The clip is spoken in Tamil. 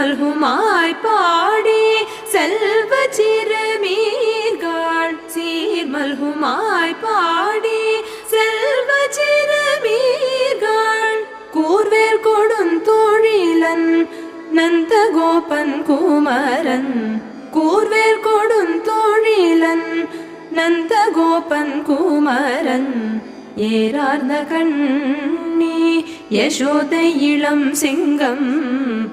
மல்குமாய் பாடி செல்வ சிறுமீர்கள் சீர் மல்குமாய் பாடி செல்வ சிறுமீர்கள் கூர்வேல் கொடுந்தொழிலன் நந்த கோபன் குமரன். கூர்வேல் கொடுந்தொழிலன் நந்த கோபன் குமரன். ஏறார்ந்த கண்ணி யசோதை இளம் சிங்கம்.